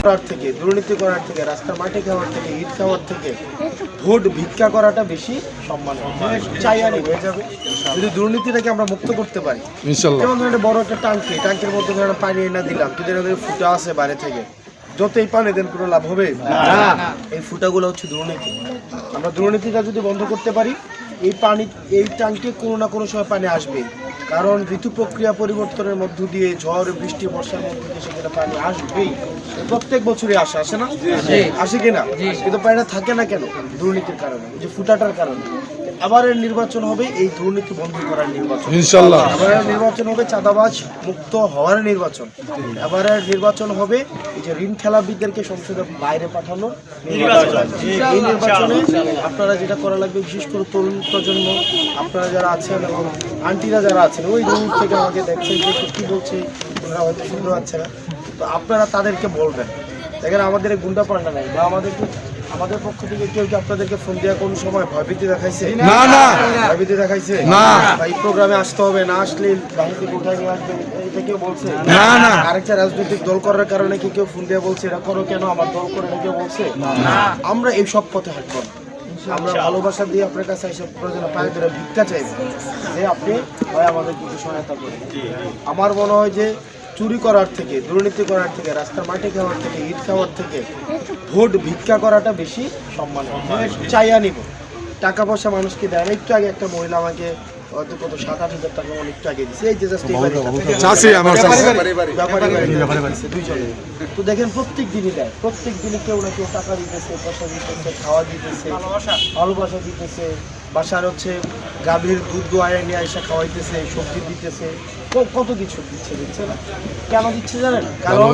করার থেকে দুর্নীতি করার থেকে রাস্তা মাটি খাওয়ার থেকে ঈদ খাওয়ার থেকে ভোট ভিক্ষা করাটা বেশি সম্মান চাই আর হয়ে যাবে। যদি দুর্নীতিটাকে আমরা মুক্ত করতে পারি যেমন ধরেন একটা বড় একটা টাঙ্কি টাঙ্কির মধ্যে ধরেন পানি এনে দিলাম যদি ফুটা আছে বাইরে থেকে যতই পানি দেন কোনো লাভ হবে এই ফুটাগুলো হচ্ছে দুর্নীতি। আমরা দুর্নীতিটা যদি বন্ধ করতে পারি এই পানি এই ট্যাঙ্কে কোনো না কোনো সময় পানি আসবেই। কারণ ঋতু প্রক্রিয়া পরিবর্তনের মধ্য দিয়ে ঝড় বৃষ্টি বর্ষার মধ্য দিয়ে সেখানে পানি আসবেই। প্রত্যেক বছরই আসে আসে না? আসে কিনা? কিন্তু পানিটা থাকে না কেন দুর্নীতির কারণে? যে ফুটাটার কারণে। আবারের নির্বাচন হবে এই দুর্নীতি বন্ধ করার নির্বাচন। ইনশাল্লাহ। এবারের নির্বাচন হবে চাঁদাবাজ মুক্ত হওয়ার নির্বাচন। এবারের নির্বাচন হবে এই যে ঋণ খেলাবিদদেরকে সংসদের বাইরে পাঠানো এই নির্বাচনে আপনারা যেটা করা লাগবে বিশেষ করে তরুণ প্রজন্ম আপনারা যারা আছেন এবং আন্টিরা যারা আছেন ওই দূর থেকে আমাকে দেখছেন যে কি বলছে ওনারা হয়তো শুনতে পাচ্ছে না। তো আপনারা তাদেরকে বলবেন। দেখেন আমাদের গুন্ডা পান্ডা নাই বা আমাদেরকে আমাদের পক্ষ থেকে কেউ কি আপনাদেরকে ফোন দেওয়া কোন সময় ভয়ভীতি দেখাইছে? না না। ভয়ভীতি দেখাইছে? না। এই প্রোগ্রামে আসতে হবে না আসলে থেকে উঠাই নিয়ে আসবে এটা কেউ বলছে? না, না। আরেকটা রাজনৈতিক দল করার কারণে কি কেউ ফোন দিয়ে বলছে? এটা করো কেন? আমার দল করে কেউ বলছে? আমরা এই সব পথে হাঁটবো আমরা ভালোবাসা দিয়ে আপনার কাছে এসব প্রয়োজন পায়ে ধরে ভিক্ষা চাইব। যে আপনি আমাদের কিছু সহায়তা করেন। আমার মনে হয় যে চুরি করার থেকে দুর্নীতি করার থেকে রাস্তার মাটি খাওয়ার থেকে ইট খাওয়ার থেকে ভোট ভিক্ষা করাটা বেশি সম্মান চাইয়া নিব। টাকা পয়সা মানুষকে দেয় না। একটু আগে একটা মহিলা আমাকে হয়তো কত সাত আট হাজার টাকা একটু আগে দিচ্ছে এই যে জাস্ট চাচি আমার চাচি। দুইজনে। তো দেখেন প্রত্যেক দিনই দেয়। প্রত্যেক দিনই কেউ না কেউ টাকা দিতেছে পয়সা দিতেছে খাওয়া দিতেছে ভালোবাসা দিতেছে। বাসার হচ্ছে গাভীর দুধ দোয়ায় নিয়ে এসে খাওয়াইতেছে সবজি দিতেছে। কত কিছু দিচ্ছে দিচ্ছে না। কেন দিচ্ছে জানেন কারণ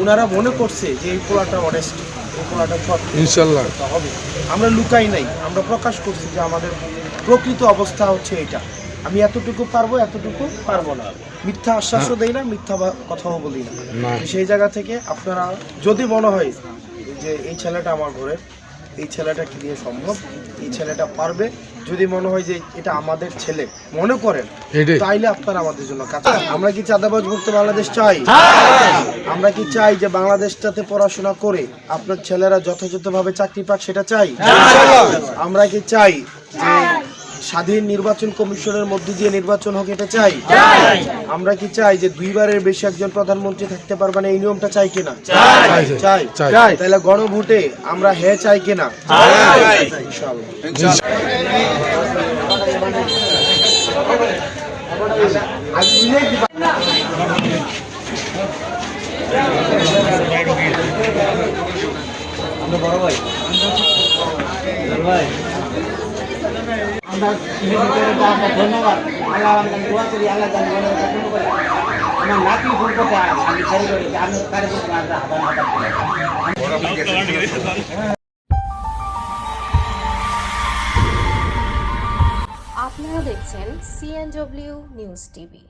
ওনারা মনে করছে যে এই পোলাটা অনেস্ট এই পোলাটা সৎ। ইনশাল্লাহ। হবে। আমরা লুকাই নাই আমরা প্রকাশ করছি যে আমাদের প্রকৃত অবস্থা হচ্ছে এটা। আমি এতটুকু পারব এতটুকু পারব না। মিথ্যা আশ্বাসও দেই না মিথ্যা কথাও বলি না। সেই জায়গা থেকে আপনারা যদি মনে হয় যে এই ছেলেটা আমার ঘরের এই ছেলেটা কি দিয়ে সম্ভব? এই ছেলেটা পারবে? যদি মনে হয় যে এটা আমাদের ছেলে মনে করেন তাইলে আপনারা আমাদের জন্য কাজ আমরা কি চাঁদাবাজ মুক্ত বাংলাদেশ চাই? আমরা কি চাই যে বাংলাদেশটাতে পড়াশোনা করে আপনার ছেলেরা যথাযথভাবে চাকরি পাক সেটা চাই? আমরা কি চাই যে স্বাধীন নির্বাচন কমিশনের মধ্যে দিয়ে নির্বাচন হোক এটা চাই? আমরা কি চাই যে দুইবারের বেশি একজন প্রধানমন্ত্রী থাকতে পারবে না? এই নিয়মটা চাই কিনা? চাই। চাই। তাহলে গণভোটে আমরা হ্যাঁ চাই কিনা? ইনশাআল্লাহ। আমরা নিজেদের করে আমরা ধন্যবাদ, আল্লাহ আমাকে দোয়া করি, আল্লাহ জানি আমার নাতি ভুল করতে আমি খালি করি আমি কারে করতে। আপনারা দেখছেন সিএনডব্লিউ নিউজ টিভি